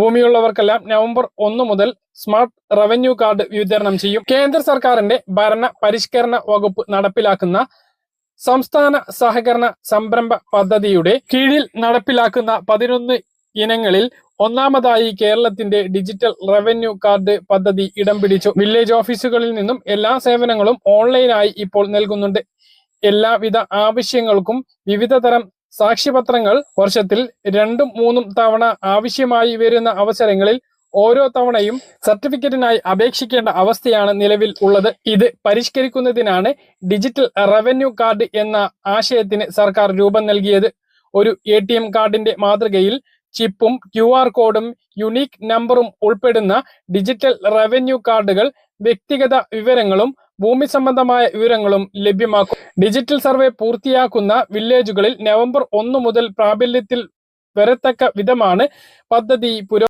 ഭൂമിയുള്ളവർക്കെല്ലാം November ഒന്ന് മുതൽ smart revenue card വിതരണം ചെയ്യും. കേന്ദ്ര സർക്കാരിന്റെ ഭരണ പരിഷ്കരണ വകുപ്പ് നടപ്പിലാക്കുന്ന സംസ്ഥാന സഹകരണ സംരംഭ പദ്ധതിയുടെ കീഴിൽ നടപ്പിലാക്കുന്ന പതിനൊന്ന് ഇനങ്ങളിൽ ഒന്നാമതായി കേരളത്തിന്റെ ഡിജിറ്റൽ റവന്യൂ കാർഡ് പദ്ധതി ഇടം പിടിച്ചു. വില്ലേജ് ഓഫീസുകളിൽ നിന്നും എല്ലാ സേവനങ്ങളും ഓൺലൈനായി ഇപ്പോൾ നൽകുന്നുണ്ട്. എല്ലാവിധ ആവശ്യങ്ങൾക്കും വിവിധ തരം സാക്ഷ്യപത്രങ്ങൾ വർഷത്തിൽ രണ്ടും മൂന്നും തവണ ആവശ്യമായി വരുന്ന അവസരങ്ങളിൽ ഓരോ തവണയും സർട്ടിഫിക്കറ്റിനായി അപേക്ഷിക്കേണ്ട അവസ്ഥയാണ് നിലവിൽ ഉള്ളത്. ഇത് പരിഷ്കരിക്കുന്നതിനാണ് ഡിജിറ്റൽ റവന്യൂ കാർഡ് എന്ന ആശയത്തിന് സർക്കാർ രൂപം നൽകിയത്. ഒരു എ ടി എം കാർഡിന്റെ മാതൃകയിൽ ചിപ്പും ക്യു ആർ കോഡും യുണീക് നമ്പറും ഉൾപ്പെടുന്ന ഡിജിറ്റൽ റവന്യൂ കാർഡുകൾ വ്യക്തിഗത വിവരങ്ങളും ഭൂമി സംബന്ധമായ വിവരങ്ങളും ലഭ്യമാക്കും ഡിജിറ്റൽ സർവേ പൂർത്തിയാക്കുന്ന വില്ലേജുകളിൽ നവംബർ ഒന്ന് മുതൽ പ്രാബല്യത്തിൽ വരത്തക്ക വിധമാണ് പദ്ധതി പുരോ